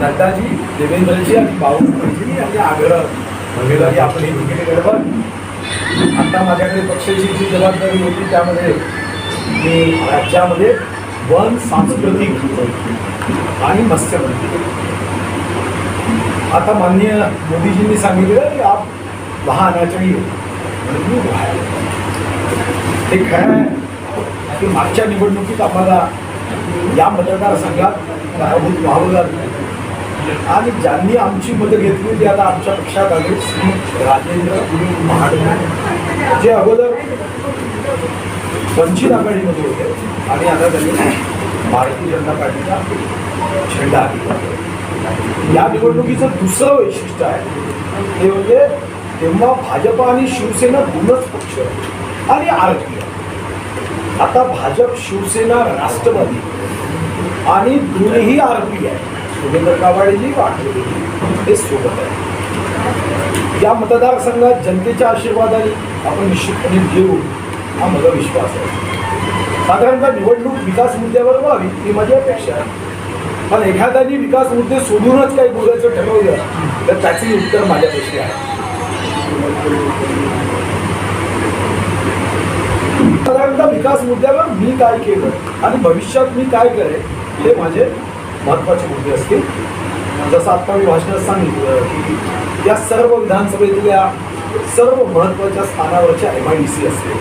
नड्डाजी देवेंद्रजी आणि बावनजी आणि आग्रह. भगीरथजी आपण ही तिकीट गडबड आता माझ्याकडे पक्षाची जी जबाबदारी होती त्यामध्ये मी राज्यामध्ये वन सांस्कृतिक आणि मत्स्यमंत्री. आता माननीय मोदीजींनी सांगितलं की आप वहाँ आना चाहिए म्हणून मी. ते खरं आहे. की मागच्या निवडणुकीत आम्हाला या मतदारसंघात पराभूत व्हावं लागलं आणि ज्यांनी आमची मतं घेतली ते आता आमच्या पक्षात आले. श्री राजेंद्र महाडे जे अगोदर वंचित आघाडीमध्ये होते आणि आता त्यांनी भारतीय जनता पार्टीचा झेंडा या निवडणुकीचं दुसरं वैशिष्ट्य आहे. ते म्हणजे तेव्हा भाजप आणि शिवसेना दोनच पक्ष आणि आरती आता भाजप शिवसेना राष्ट्रवादी आणि दोन्ही आरपी आहे सुरेंद्र कावाडेजी वाटले हे सोबत आहे या मतदारसंघात जनतेच्या आशीर्वादाने आपण निश्चितपणे घेऊ हा माझा विश्वास आहे. साधारणतः निवडणूक विकास मुद्द्यावर व्हावी ही माझी अपेक्षा आहे. पण एखाद्याने विकास मुद्दे सोडूनच काही बोलायचं ठरवलं तर त्याचे उत्तर माझ्यापेक्षा आहे. त्या विकास मुद्द्यावर मी काय केलं आणि भविष्यात मी काय करेन हे माझे महत्त्वाचे मुद्दे असतील. जसं आत्ता मी भाषणात सांगितलं की या सर्व विधानसभेतल्या सर्व महत्त्वाच्या स्थानावरच्या एम आय डी सी असेल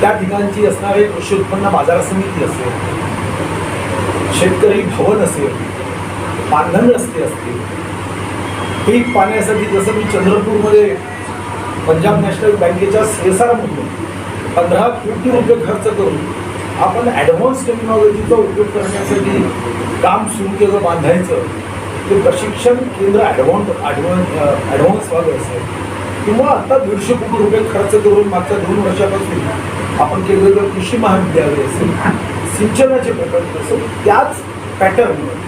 त्या ठिकाणची असणारे कृषी उत्पन्न बाजार समिती असेल शेतकरी भवन असेल बांधण रस्ते असतील पीक पाण्यासाठी जसं मी चंद्रपूरमध्ये पंजाब नॅशनल बँकेच्या सी म्हणून पंधरा कोटी रुपये खर्च करून आपण ॲडव्हान्स टेक्नॉलॉजीचा उपयोग करण्यासाठी काम सुरू केलं बांधायचं ते प्रशिक्षण केंद्र ॲडव्हान्स ॲडव्हान्स ॲडव्हान्स व्हावं असेल किंवा आता दीडशे कोटी रुपये खर्च करून मागच्या दोन वर्षापासून आपण केलेलं कृषी महाविद्यालय असेल सिंचनाचे प्रकल्प असेल त्याच पॅटर्नवर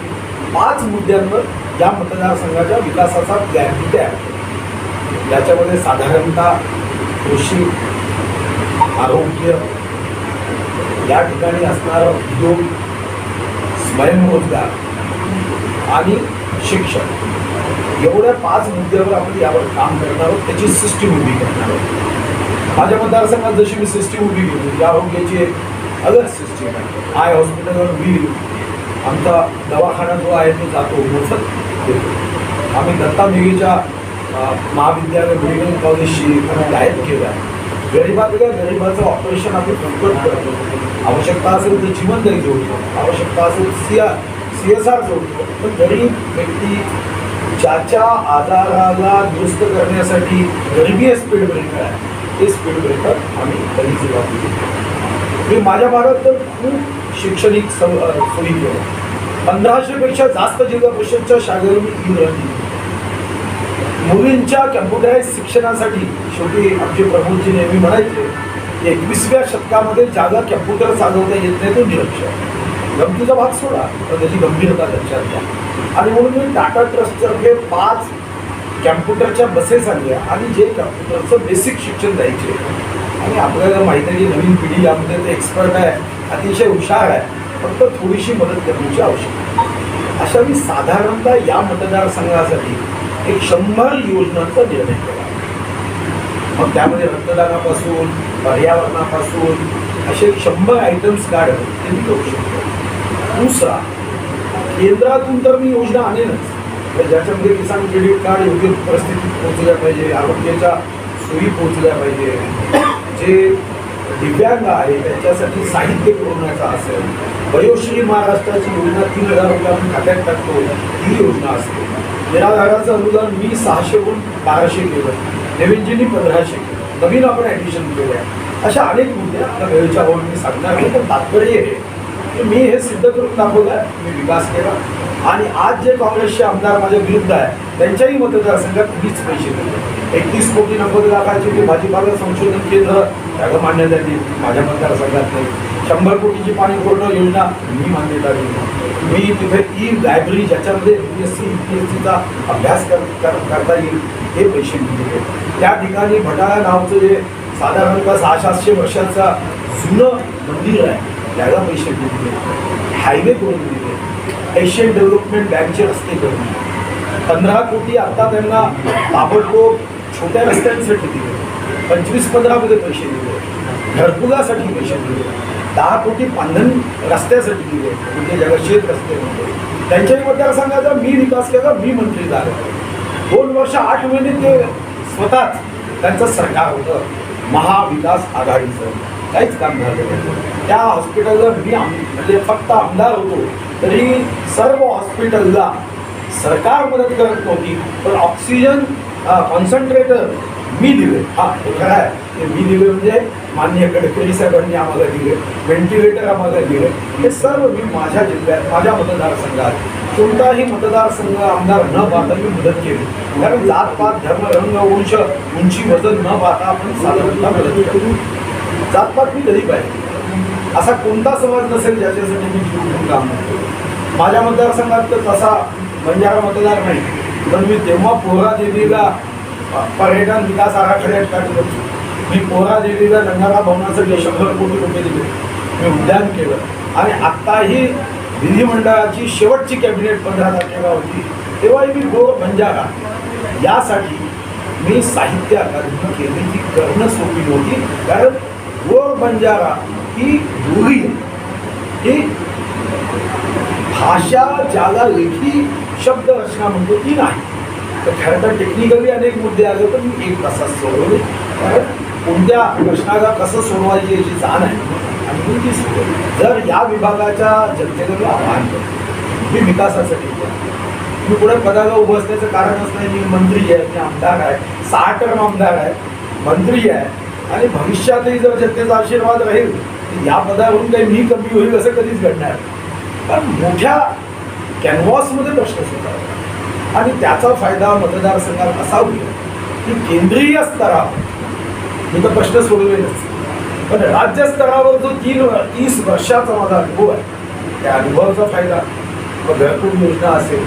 पाच मुद्द्यांवर या मतदारसंघाच्या विकासाचा गॅरंटी तिथे केला. याच्यामध्ये साधारणतः कृषी आरोग्य या ठिकाणी असणारं उद्योग स्वयंरोजगार आणि शिक्षण. एवढ्या पाच मुद्द्यावर आपण यावर काम करणार आहोत त्याची सिस्टीम उभी करणार आहोत. माझ्या मतदारसंघात जशी मी सिस्टीम उभी केली या आरोग्याची एक अलग सिस्टीम आहे. आय हॉस्पिटलवर वीर आमचा दवाखाना जो आहे तो जातो मोफत देतो. आम्ही दत्ता मेघेच्या महाविद्यालय मेडिकल कॉलेजशी गायब केलं आहे गरिबातल्या गरिबाचं ऑपरेशन आम्ही फुकट करतो. आवश्यकता असेल तर जीवनदारी जोडतो. आवश्यकता असेल C R C S R जोडतो. पण गरीब व्यक्ती ज्याच्या आजाराला दुरुस्त करण्यासाठी गरिबी हे स्पीड ब्रेकर आहे. ते स्पीड ब्रेकर आम्ही कधी सुरुवात केली मी माझ्या भागात तर खूप शैक्षणिक सव सोयी पंधराशेपेक्षा जास्त जिल्हा परिषदच्या शाळेवर मी इंग्रजी मुलींच्या कॅम्प्युटराईज शिक्षणासाठी शेवटी आमचे प्रभूजी नेहमी म्हणायचे एकवीसव्या शतकामध्ये ज्याला कॅम्प्युटर चालवता येत नाही तो निरक्षर. गमतीचा भाग सोडा पण त्याची गंभीरता लक्षात घ्या. आणि म्हणून मी टाटा ट्रस्टतर्फे पाच कॅम्प्युटरच्या बसेस आणल्या आणि जे कॅम्प्युटरचं बेसिक शिक्षण द्यायचे. आणि आपल्याला माहिती आहे की नवीन पिढी यामध्ये ते एक्सपर्ट आहे अतिशय हुशार आहे फक्त थोडीशी मदत करण्याची आवश्यकता आहे. अशा मी साधारणतः या मतदारसंघासाठी एक शंभर योजनांचा निर्णय केला. मग त्यामध्ये रक्तदानापासून पर्यावरणापासून असे शंभर आयटम्स काढून ते मी करू शकतो. दुसरा केंद्रातून तर मी योजना आणेनच. तर ज्याच्यामध्ये किसान क्रेडिट कार्ड योग्य परिस्थितीत पोहोचल्या पाहिजे आरोग्याच्या सोयी पोहोचल्या पाहिजे जे दिव्यांग आहे त्यांच्यासाठी साहित्य पुरवण्याचा असेल वयोश्री महाराष्ट्राची योजना तीन हजार रुपये आपण खात्यात टाकतो ही योजना असते निराधाराचं अनुदान मी सहाशेहून बाराशे केलं. नवीनजींनी पंधराशे केलं. नवीन आपण ॲडमिशन केलं आहे. अशा अनेक मुद्दे आता वेळेच्या ओढ मी सांगणार आहे. पण तात्पर्य हे की मी हे सिद्ध करून दाखवलं मी विकास केला. आणि आज जे काँग्रेसचे आमदार माझ्या विरुद्ध आहे त्यांच्याही मतदारसंघात मीच पैसे दिले. एकतीस कोटी नव्वद लाखाची ते भाजीपाला संशोधन केंद्र त्याला मान्यता दिली. माझ्या मतदारसंघात नाही. शंभर कोटीची पाणी पुरवठा योजना मी मान्यता दिली. मी तिथे ई लायब्ररी ज्याच्यामध्ये U B S C U P S सीचा अभ्यास कर कर- करता येईल हे पैसे मिळते दिले. त्या ठिकाणी भटाळा नावचं जे साधारणतः सहा सातशे वर्षाचा जुनं मंदिर आहे त्याला पैसे दिले. हायवे करून दिले. एशियन डेव्हलपमेंट बँकचे रस्ते करून दिले. पंधरा कोटी आता त्यांना ताबडतोब छोट्या रस्त्यांसाठी दिले. पंचवीस पंधरामध्ये पैसे दिले. घरकुलासाठी पैसे दिले. दहा कोटी पांधन रस्त्यासाठी दिले म्हणजे ज्याला शेत रस्ते म्हणतो त्यांच्याही मतदारसंघाचा मी विकास केला मी मंत्री झालो. दोन वर्ष आठ महिने ते स्वतःच त्यांचं सरकार होतं. महाविकास आघाडीचं. काहीच काम झालं नाही. त्या हॉस्पिटलला मी आम म्हणजे फक्त आमदार होतो तरी सर्व हॉस्पिटलला सरकार मदत करत नव्हती. पण ऑक्सिजन कॉन्सन्ट्रेटर मी दिले. हा हे खरं आहे. ते मी दिले म्हणजे माननीय गडकरी साहेबांनी आम्हाला दिले व्हेंटिलेटर आम्हाला दिले. हे सर्व मी माझ्या जिल्ह्यात माझ्या मतदारसंघात कोणताही मतदारसंघ आमदार न पाहता मी मदत केली. कारण जात पात धर्म रंग वंश उंची वजन न पाहता आपण साधारणतः मदत करू जातपात मी कधी पाहिजे असा कोणता समाज नसेल ज्याच्यासाठी मी जीव घेऊन काम करतो. माझ्या मतदारसंघात तर तसा बंजारा मतदार नाही. पण मी तेव्हा पोहरा देवीला पर्यटन विकास आराखड्यात मी पोहरा देवीला गंगारा भवनासाठी शंभर कोटी रुपये दिले मी उद्यान केलं. आणि आत्ताही विधिमंडळाची शेवटची कॅबिनेट पंधरा तारखेला होती तेव्हाही मी गोड बंजारा यासाठी मी साहित्य अकादमी केली ती करणं सोपी नव्हती कारण गोड बंजारा ही रूढी ही भाषा ज्याला लेखी शब्द रचना म्हणतो ती नाही. तर खरं तर टेक्निकली अनेक मुद्दे आले पण मी एक तासात सोडवले. कारण कोणत्या प्रश्नाला कसं सोडवायची याची जाण आहे आणि मी ती सोडवली. जर या विभागाच्या जनतेला आव्हान करतो मी विकासासाठी मी पुढे पदाला उभं असण्याचं कारणच नाही मी मंत्री आहे मी आमदार आहे सहा टर्म आमदार आहे मंत्री आहे आणि भविष्यातही जर जनतेचा आशीर्वाद राहील तर या पदावरून काही मी कमी होईल असं कधीच घडणार पण मोठ्या कॅनव्हासमध्ये प्रश्न सुद्धा आणि त्याचा फायदा मतदारसंघात असा होईल की केंद्रीय स्तरावर. मी तर प्रश्न सोडवेलच. पण राज्य स्तरावर जो तीन तीस वर्षाचा माझा अनुभव आहे त्या अनुभवाचा फायदा. मग घरकुल योजना असेल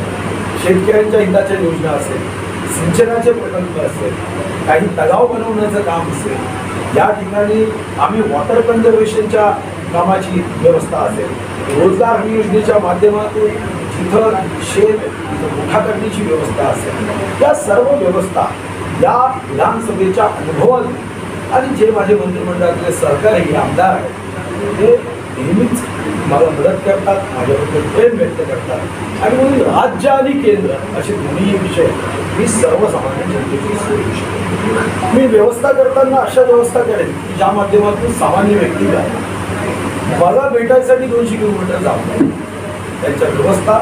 शेतकऱ्यांच्या हिताच्या योजना असेल सिंचनाचे प्रकल्प असेल काही तलाव बनवण्याचं काम असेल या ठिकाणी आम्ही वॉटर कन्झर्वेशनच्या कामाची व्यवस्था असेल रोजगार हमी योजनेच्या माध्यमातून तिथं शेत मोठा करण्याची व्यवस्था असेल. या सर्व व्यवस्था या विधानसभेच्या अनुभवाने आणि जे माझे मंत्रिमंडळातले सहकारी आमदार आहेत ते नेहमीच मला मदत करतात माझ्याबद्दल प्रेम व्यक्त करतात. आणि म्हणून राज्य आणि केंद्र असे दोन्ही विषय मी सर्वसामान्य जनतेची सोडू शकतो मी व्यवस्था करताना अशा व्यवस्था करेन की ज्या माध्यमातून सामान्य व्यक्तीला मला भेटायसाठी दोनशे किलोमीटर जावं त्यांच्या व्यवस्था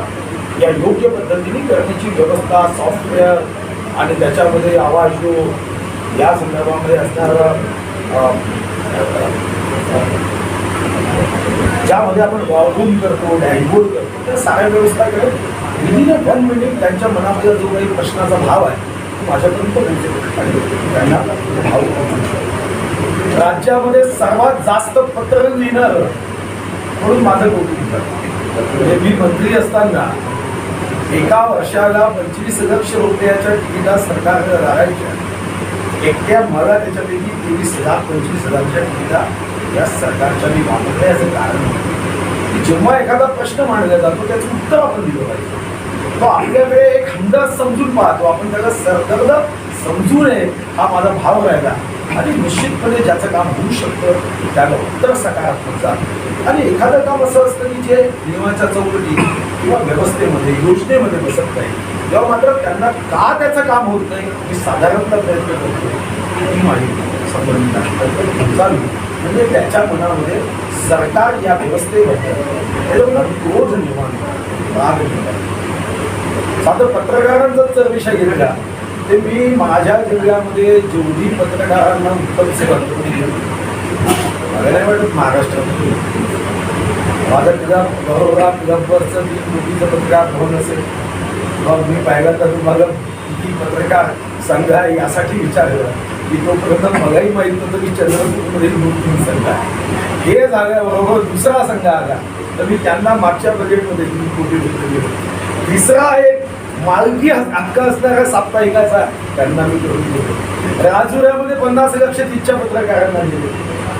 या योग्य पद्धतीने करण्याची व्यवस्था सॉफ्टवेअर आणि त्याच्यामध्ये आवाज जो या संदर्भामध्ये असणारा ज्यामध्ये आपण वॉर्बून करतो डॅशबोर्ड करतो त्या साऱ्या व्यवस्था करेल अ वन मिनिट त्यांच्या मनामध्ये जो काही प्रश्नाचा भाव आहे तो माझ्यापर्यंत पोहोचेल. आणि त्यांना भाव राज्यामध्ये सर्वात जास्त पत्र लिहिणार म्हणून माझं कौतुक म्हणजे मी मंत्री असताना एका वर्षाला पंचवीस लक्ष रुपयाच्या तिकिटा सरकारकडे राहायच्या एकट्या मला त्याच्यापैकी तेवीस लाख पंचवीस हजारच्या तिकिटा या सरकारच्या मी वापरण्याचं कारण. की जेव्हा एखादा प्रश्न मांडला जातो त्याचं उत्तर आपण दिलं पाहिजे. तो आपल्याकडे एक अंदाज समजून पाहतो. आपण त्याला सरदर्द समजू नये हा माझा भाव राहिला. आणि निश्चितपणे ज्याचं काम होऊ शकतं त्याला उत्तर सकारात्मक जातं. आणि एखादं काम असं असतं की जे नियमाच्या चौकटी किंवा व्यवस्थेमध्ये योजनेमध्ये बसत नाही तेव्हा मात्र त्यांना का त्याचं काम होत नाही मी साधारणतः प्रयत्न करतो. ही माहिती संबंधित आहे. चालू. म्हणजे त्याच्या मनामध्ये सरकार या व्यवस्थेबद्दल त्याच्यामुळे क्रोध निर्माण राग निर्माण साधं पत्रकारांचाच जर विषय घेतला ते मी माझ्या जिल्ह्यामध्ये जेवढी पत्रकारांना उत्तर करतो केली, मला नाही वाटत महाराष्ट्रामध्ये माझं तुझा बरोबर क्लबवरचं मी मुलीचं पत्रकार भवन असेल मग मी पाहिलं तर तुम्हाला किती पत्रकार संघ आहे यासाठी विचारलं. की तोपर्यंत मलाही माहीत नव्हतं की चंद्रपूरमधील मुस्लिम संघ आहे. हे झाल्याबरोबर दुसरा संघ आला. तर मी त्यांना मागच्या बजेटमध्ये तीन कोटी रुपये दिले. तिसरा एक मालकी हक्क असणाऱ्या साप्ताहिकाचा त्यांना मी करून दिले राजुऱ्यामध्ये पन्नास लक्ष तिच्या पत्रकारांना दिले.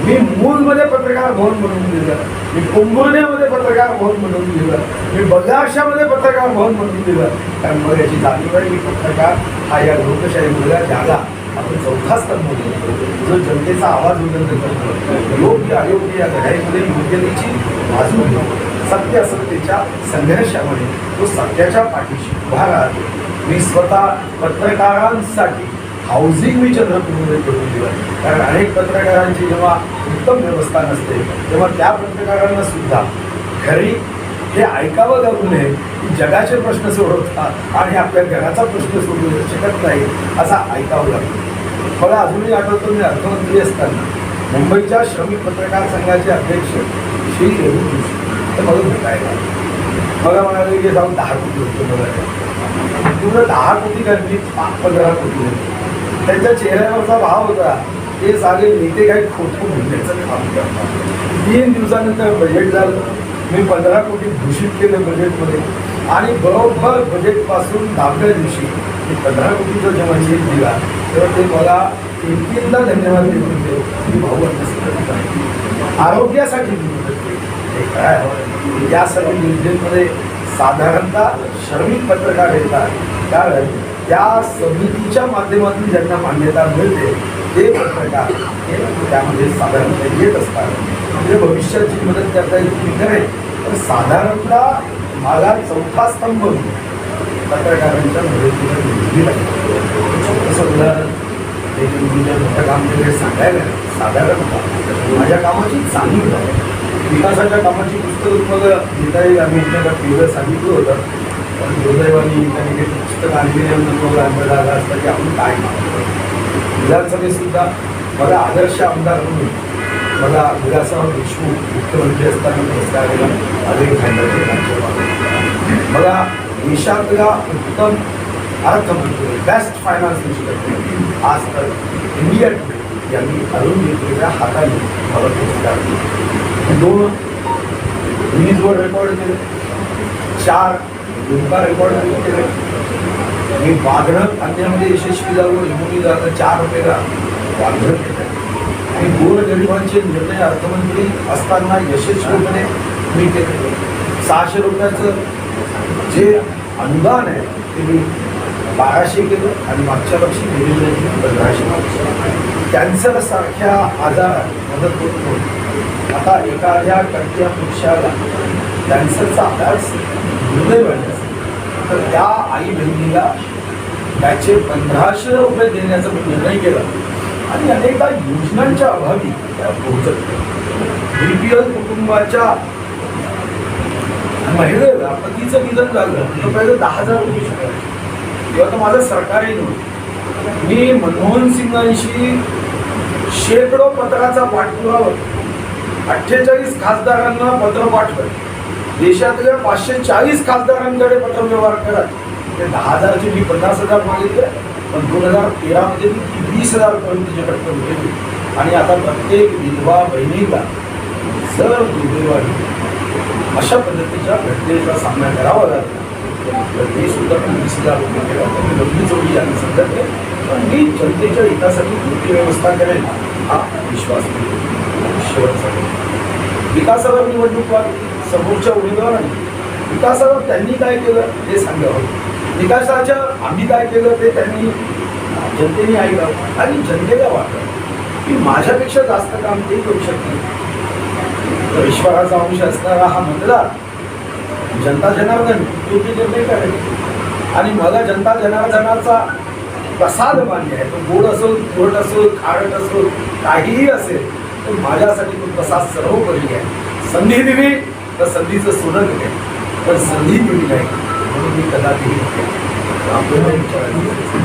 मी मूलमध्ये पत्रकार भवन म्हणून दिलं. मी कुंभुर्ण्यामध्ये पत्रकार भवन म्हणून दिलं. मी बगाशामध्ये पत्रकार भवन म्हणून दिलं. कारण मग याची जाणीव आहे की पत्रकार हा या लोकशाहीमधला जागा आपण चौथा स्तंभ म्हणतो. जो जनतेचा आवाज बुलंद करतो. योग्य अयोग्य या लढाईमध्ये योग्यतेची बाजू घेऊन सत्य असत्येच्या संघर्षामध्ये तो सत्याच्या पाठीशी उभा राहतो. मी स्वतः पत्रकारांसाठी हाऊसिंग मी चंद्रपूरमध्ये करून दिलं. कारण अनेक पत्रकारांची जेव्हा उत्तम व्यवस्था नसते तेव्हा त्या पत्रकारांना सुद्धा घरी हे ऐकावं लागू नये की जगाचे प्रश्न सोडवतात आणि आपल्या घराचा प्रश्न सोडवू शकत नाही असा ऐकावं लागतो. मला अजूनही आठवतो मी अर्थमंत्री असताना मुंबईच्या श्रमिक पत्रकार संघाचे अध्यक्ष श्री रेणू जोशी ते मला भेटायला मला म्हणाले की जाऊन दहा कोटी होतो बघायला तुला दहा कोटी काय पाच पंधरा कोटी त्यांच्या चेहऱ्यावरचा भाव होता. ते सारे नेते काही खोटं म्हणण्याचं काम करतात तीन दिवसानंतर बजेट झालं. मी पंधरा कोटी घोषित केलं बजेटमध्ये आणि बरोबर बजेटपासून दहाव्या दिवशी मी पंधरा कोटीचा जेव्हा चेक दिला. तेव्हा ते मला तीन तीनदा धन्यवाद देत. होते मी भाऊ आरोग्यासाठी दिलं. होते. काय या सर्व योजनेमध्ये साधारणतः श्रमिक पत्रकार येतात. कारण त्या समितीच्या माध्यमातून ज्यांना मान्यता मिळते ते पत्रकार हे त्यामध्ये साधारणतः येत असतात. म्हणजे भविष्याची मदत करता येईल नाही? तर साधारणतः मला चौथा स्तंभ पत्रकारांच्या मदतीला दिला छोटंसं उदाहरण ते म्हणजे तुमच्या मोठं काम सांगायला साधारणतः माझ्या कामाची चांगली आहे. विकासाच्या कामाची पुस्तकं तुम्हाला घेता येईल आम्ही एकदा पिवळं सांगितलं होतं. पण दुर्दैवानी त्यांनी काही पुस्तक आणलेल्यानंतर तुम्हाला अंदाज आला असता की आपण काय मागतो. विधानसभेत मला आदर्श आमदार म्हणून मला विलासराव देशमुख मुख्यमंत्री असताना पुरस्कार दिला. आजही राज्यपाल मला देशातला उत्तम अर्थमंत्री बेस्ट फायनान्स मिनिस्टर आज तर इंडिया टुडे यांनी अरुण घेतलेल्या हाताने मला पुरस्कार दोन गिनीज वर्ल्ड रेकॉर्ड केले. चार दुमका रेकॉर्ड केले. मी वागणं आणण्यामध्ये यशस्वी झालो इम्युनी झालं. चार रुपयेला वागणं केलं. आणि गोरगरिबांचे निर्णय अर्थमंत्री असताना यशस्वीपणे मी केले. सहाशे रुपयाचं जे अनुदान आहे ते मी बाराशे केलं आणि मागच्या वर्षी गेलेल्या पंधराशे कॅन्सर सारख्या आजारात मदत होत आता एखाद्या टक्क्या पुरुषाला कॅन्सरचा अभ्यास हृदय वाढण्याचा तर त्या आई बहिणीला त्याचे पंधराशे रुपये देण्याचा निर्णय केला. आणि अनेकदा योजनांच्या अभावी त्या पोहोचत बी पी एल कुटुंबाच्या महिलेला पतीचं निधन झालं. तर पहिलं दहा हजार रुपये शिकायला किंवा तर माझं सरकारही नव्हतं मी मनमोहन सिंगांशी शेकडो पत्राचा पाठपुरावा अठ्ठेचाळीस खासदारांना पत्र पाठवत. देशातल्या पाचशे चाळीस खासदारांकडे पत्रव्यवहार करा ते दहा हजारचे मी पन्नास हजार मागितले पण दोन हजार तेरामध्ये मी ती वीस हजार पर्यंतची रक्कम केली आणि आता प्रत्येक विधवा बहिणीला जर दुर्दैवाने अशा पद्धतीच्या घटनेचा सामना करावा लागला तर ते सुद्धा वीस हजार केला मी लग्नी जोडी पण मी जनतेच्या हितासाठी कृती व्यवस्था करेल हा विश्वास शेवटचा विकासावर निवडणूक समोरच्या उमेदवारांनी. विकासावर त्यांनी काय केलं ते सांगावं. विकासाच्या आम्ही काय केलं ते त्यांनी जनतेने ऐकावं. आणि जनतेला वाटलं की माझ्यापेक्षा जास्त काम ते करू शकतील तर ईश्वराचा अंश असणारा हा मतदार जनता जनार्दन योग्य निर्णय करेल आणि मला जनता जनार्दनाचा प्रसाद मान्य आहे. तो गोड असो गोड असो खारट असो काहीही असेल तर माझ्यासाठी तो प्रसाद सर्वोपरी आहे. संधी दिली तर संधीचं सोनं दिले पण संधी दिली नाही म्हणून मी कदापि आपल्याला विचारायला